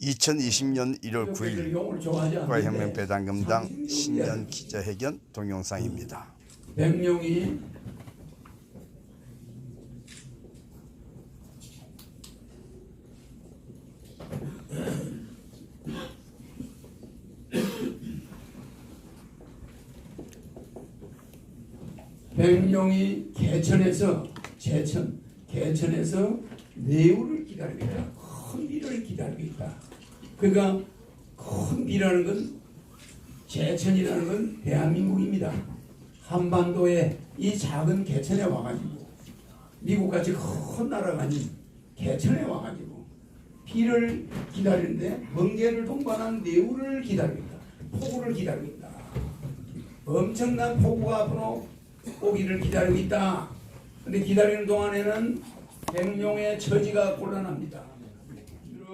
2020년 1월 9일 용을 좋아하지 국가혁명 배당금당 신년 기자회견 동영상입니다. 백령이 백령이 개천에서 제천 개천에서 내우를 기다리고 있다. 기다리고 있다. 그러니까 큰 비라는 건 제천이라는 건 대한민국입니다. 한반도에 이 작은 개천에 와가지고 미국같이 큰 나라가 아닌 개천에 와가지고 비를 기다리는데 멍게를 동반한 내우를 기다리고 있다. 폭우를 기다리고 있다. 엄청난 폭우가 앞으로 오기를 기다리고 있다. 근데 기다리는 동안에는 백룡의 처지가 곤란합니다.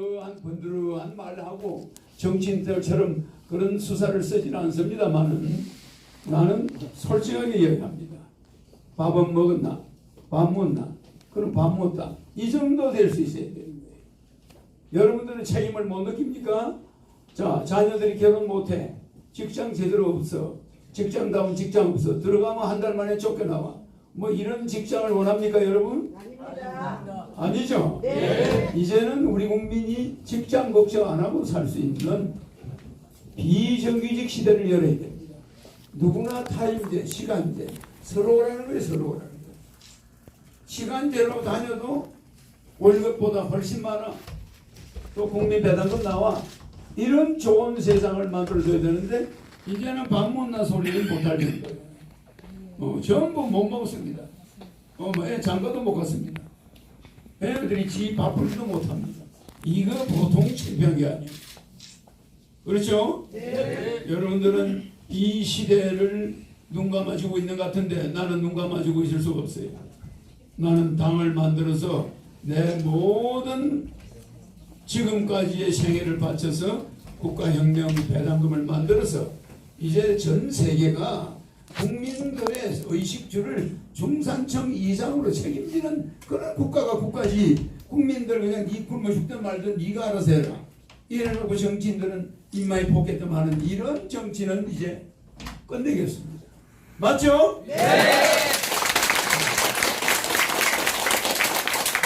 이러한 번드러한 말하고 정치인들처럼 그런 수사를 쓰지는 않습니다만은 나는 솔직하게 이야기합니다. 밥은 먹었나? 밥 먹나? 그럼 밥 먹다. 이 정도 될 수 있어야 되는 거예요. 여러분들은 책임을 못 느낍니까? 자, 자녀들이 결혼 못해. 직장 제대로 없어. 직장 다운 직장 없어. 들어가면 한 달 만에 쫓겨나와. 뭐 이런 직장을 원합니까, 여러분? 아니 죠? 이제는 우리 국민이 직장 걱정 안 하고 살 수 있는 비정규직 시대를 열어야 됩니다. 누구나 타임제, 시간제, 서로라는 거예요, 서로라는 거. 시간제로 다녀도 월급보다 훨씬 많아. 또 국민 배당금 나와. 이런 좋은 세상을 만들어줘야 되는데 이제는 밥 못나 소리를 못 하려는 거예요. 어, 전부 못 먹습니다. 어, 뭐, 애 장가도 못 갔습니다. 애들이 지 바쁘지도 못합니다. 이거 보통 게 아니에요. 그렇죠? 여러분들은 이 시대를 눈 감아주고 있는 것 같은데 나는 눈 감아주고 있을 수가 없어요. 나는 당을 만들어서 내 모든 지금까지의 생애를 바쳐서 국가혁명 배당금을 만들어서 이제 전 세계가 국민들의 의식주를 중산층 이상으로 책임지는 그런 국가가 국가지 국민들 그냥 니 굶어 죽든 말든 니가 알아서 해라 이래놓고 정치인들은 입마에 포켓도 하는 이런 정치는 이제 끝내겠습니다 맞죠?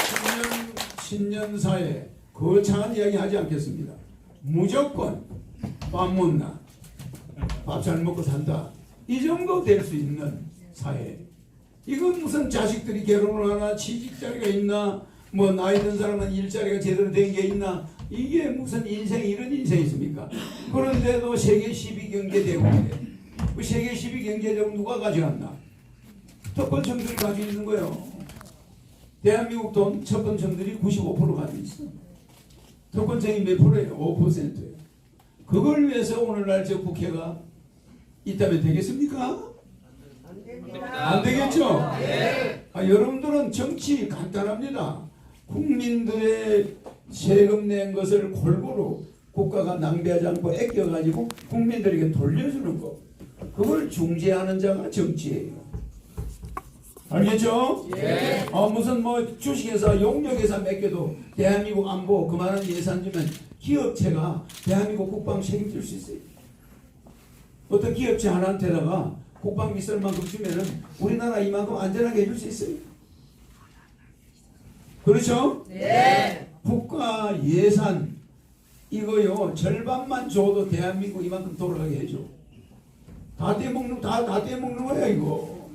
신년, 신년사에 거창한 이야기 하지 않겠습니다. 무조건 밥 못나 밥 잘 먹고 산다. 이 정도 될 수 있는 사회. 이건 무슨 자식들이 결혼을 하나 취직자리가 있나 뭐 나이 든 사람은 일자리가 제대로 된 게 있나 이게 무슨 인생 이런 인생이 있습니까? 그런데도 세계 10위 경제 대국인데 그 세계 10위 경제 대국 누가 가져갔나? 특권층들이 가지고 있는 거예요. 대한민국 돈 첫번층들이 95% 가지고 있어. 특권층이 몇 프로예요? 5%예요. 그걸 위해서 오늘날 저 국회가 있다면 되겠습니까? 안 되겠죠? 아, 여러분들은 정치 간단합니다. 국민들의 세금 낸 것을 골고루 국가가 낭비하지 않고 아껴가지고 국민들에게 돌려주는 거. 그걸 중재하는 자가 정치예요. 알겠죠? 아, 무슨 뭐 주식회사, 용역회사 몇 개도 대한민국 안보 그만한 예산 주면 기업체가 대한민국 국방 책임질 수 있어요. 어떤 기업체 하나한테다가 국방 비쌀 만큼 주면은 우리나라 이만큼 안전하게 해줄 수 있어요. 그렇죠? 국가 예산 이거요 절반만 줘도 대한민국 이만큼 돌아가게 해줘. 다 떼먹는 다다 떼먹는 거야 이거.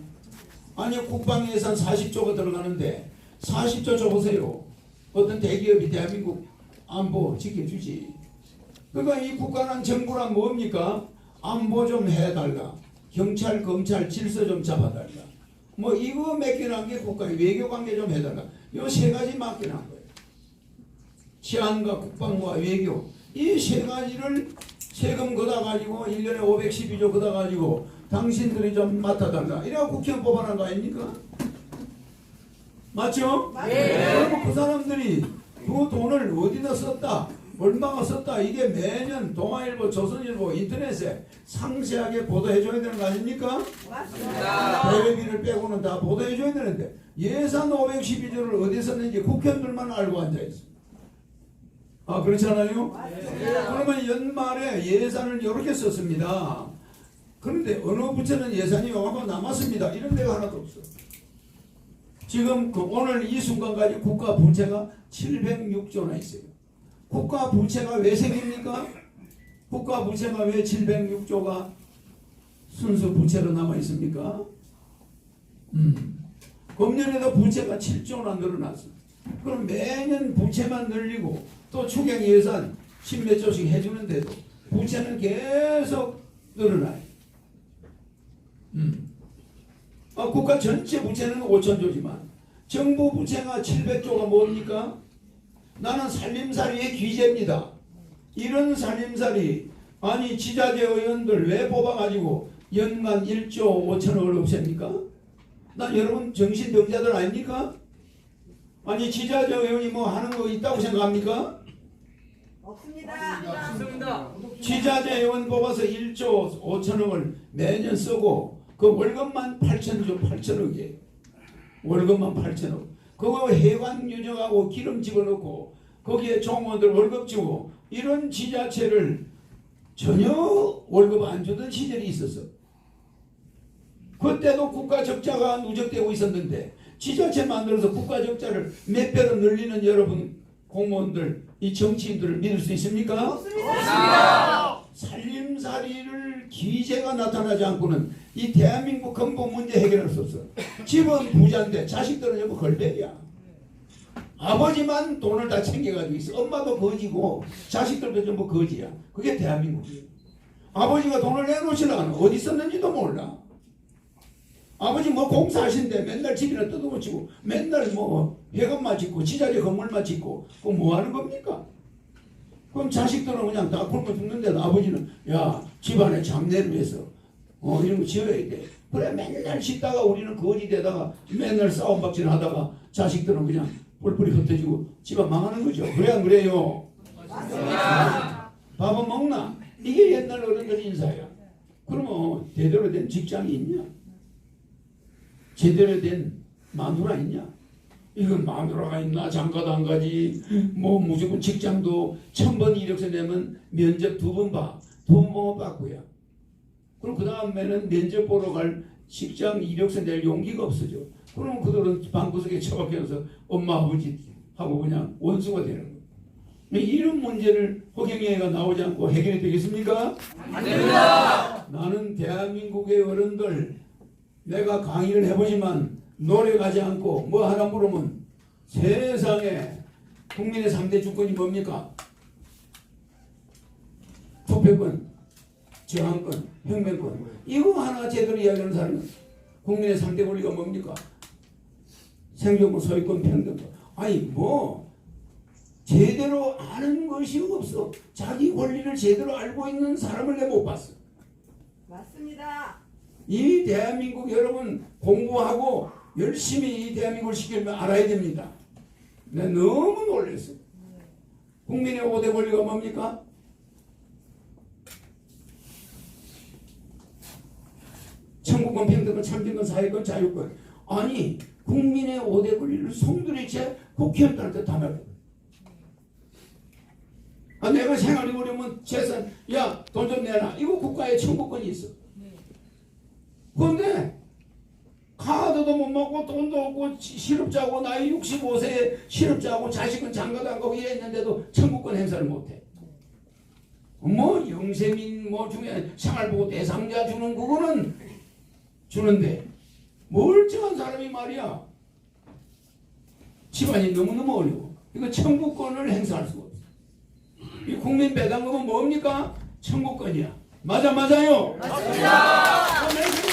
아니 국방 예산 40조가 들어가는데 40조 줘보세요. 어떤 대기업이 대한민국 안보 지켜주지. 그러니까 이 국가란 정부란 뭡니까? 안보 좀 해달라. 경찰, 검찰 질서 좀 잡아달라. 뭐 이거 맡겨놓은 게 국가의 외교관계 좀 해달라. 이세 가지 맡겨놓은 거예요. 치안과 국방과 외교 이 세 가지를 세금 걷어가지고 1년에 512조 걷어가지고 당신들이 좀 맡아달라. 이래갖고 국회의원 뽑아놓은 거 아닙니까? 맞죠? 그러면 그 사람들이 그 돈을 어디다 썼다, 얼마가 썼다, 이게 매년 동아일보, 조선일보, 인터넷에 상세하게 보도해줘야 되는 거 아닙니까? 대회비를 빼고는 다 보도해줘야 되는데 예산 512조를 어디 썼는지 국회의원들만 알고 앉아있어. 아 그렇잖아요. 그러면 연말에 예산을 이렇게 썼습니다. 그런데 어느 부처는 예산이 요만큼 남았습니다. 이런 데가 하나도 없어. 지금 그 오늘 이 순간까지 국가 부채가 706조나 있어요. 국가 부채가 왜 생깁니까? 국가 부채가 왜 706조가 순수 부채로 남아 있습니까? 음. 금년에도 부채가 7조나 늘어났어. 그럼 매년 부채만 늘리고 또 추경 예산 10몇 조씩 해주는데도 부채는 계속 늘어나요. 음. 아, 국가 전체 부채는 5천조지만 정부 부채가 700조가 뭡니까? 나는 살림살이의 귀재입니다. 이런 살림살이 아니 지자체 의원들 왜 뽑아가지고 연간 1조 5천억을 없앱니까? 난 여러분 정신병자들 아닙니까? 아니 지자체 의원이 뭐 하는 거 있다고 생각합니까? 없습니다. 지자체 의원 뽑아서 1조 5천억을 매년 쓰고 그 월급만 8천조 8천억이에요. 월급만 8천억. 그거 해관 유정하고 기름 집어넣고 거기에 종원들 월급 주고 이런 지자체를 전혀 월급 안 주던 시절이 있었어. 그때도 국가 적자가 누적되고 있었는데 지자체 만들어서 국가 적자를 몇 배로 늘리는 여러분 공무원들 이 정치인들을 믿을 수 있습니까? 살림살이를 기재가 나타나지 않고는 이 대한민국 근본 문제 해결할 수 없어. 집은 부자인데 자식들은 전부 걸백이야. 아버지만 돈을 다 챙겨가지고 있어. 엄마도 거지고 자식들도 전부 거지야. 그게 대한민국이에요. 아버지가 돈을 내놓으시려 는 어디 썼는지도 몰라. 아버지 뭐 공사하신데 맨날 집이나 뜯어고치고 맨날 뭐 회관만 짓고 지자체 건물만 짓고 그거 뭐 하는 겁니까? 그럼 자식들은 그냥 다 굶어 죽는데 아버지는 야 집안에 장례를 위해서 어 이런 거 지어야 돼. 그래 맨날 짓다가 우리는 거지 되다가 맨날 싸움박질 하다가 자식들은 그냥 뿔뿔이 흩어지고 집안 망하는 거죠. 그래 안 그래요? 밥은 먹나? 이게 옛날 어른들 인사야. 그러면 제대로 된 직장이 있냐? 제대로 된 마누라 있냐? 이건 마누라가 있나 장가도 안 가지 뭐 무조건 직장도 천 번 이력서 내면 면접 두 번 봐. 두번 빠꾸야. 그럼 그 다음에는 면접 보러 갈 직장 이력서 낼 용기가 없어져. 그러면 그들은 방구석에 처박혀서 엄마 아버지 하고 그냥 원수가 되는 거야. 이런 문제를 허경영이가 나오지 않고 해결이 되겠습니까? 나는 대한민국의 어른들 내가 강의를 해보지만 노력하지 않고 뭐 하나 물으면 세상에 국민의 3대 주권이 뭡니까? 투표권, 저항권, 혁명권 이거 하나 제대로 이야기하는 사람은 국민의 3대 권리가 뭡니까? 생존권, 소유권, 평등권 아니 뭐 제대로 아는 것이 없어 자기 권리를 제대로 알고 있는 사람을 내가 못 봤어 맞습니다. 이 대한민국 여러분 공부하고 열심히 이 대한민국을 지키려면 알아야 됩니다. 내가 너무 놀랐어. 국민의 5대 권리가 뭡니까? 천국권, 평등권, 참정권, 사회권, 자유권. 아니 국민의 5대 권리를 송두리째 국회의원들한테 다 맡겨. 아, 내가 생활이 어려면 재산, 야, 돈 좀 내놔. 이거 국가에 청구권이 있어. 그런데 카드도 못 먹고 돈도 없고 시- 실업자고 나이 65세에 실업자고 자식은 장가도 안 가고 이랬는데도 청구권 행사를 못해. 뭐 영세민 뭐 중에 생활보호 대상자 주는 그거는 주는데 멀쩡한 사람이 말이야 집안이 너무너무 어려워. 이거 청구권을 행사할 수가 없어. 이 국민 배당금은 뭡니까? 청구권이야. 맞아 맞아요. 맞습니다.